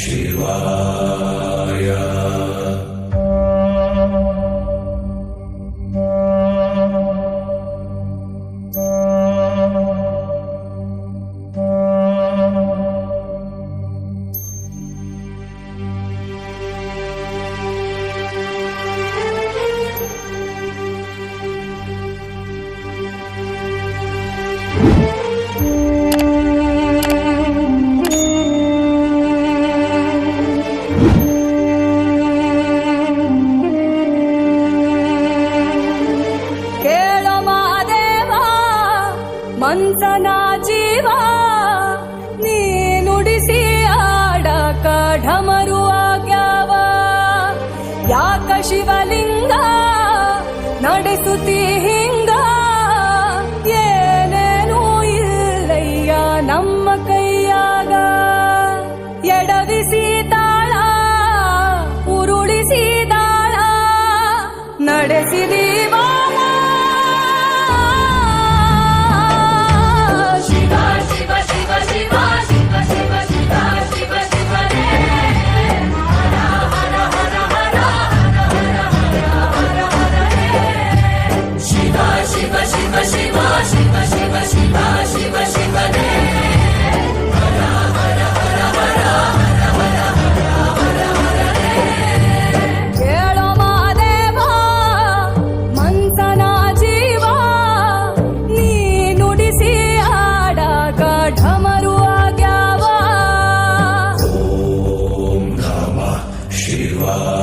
Shiva. ಹೊಂಸ ನಾ ಜೀವ ನೀನುಡಿಸಿ ಆಡಕ ಢಮರು ಆಗ್ಯಾವ. ಯಾಕ ಶಿವಲಿಂಗ ನಡೆಸುತ್ತಿ ಹಿಂಗ? ಏನೇನೂ ಇಲ್ಲಯ್ಯ ನಮ್ಮ ಕೈಯಾಗ. ಎಡವಿಸಿ ತಾಳ, ಉರುಳಿಸಿ ತಾಳ ನಡೆಸಿದೆ Shiva.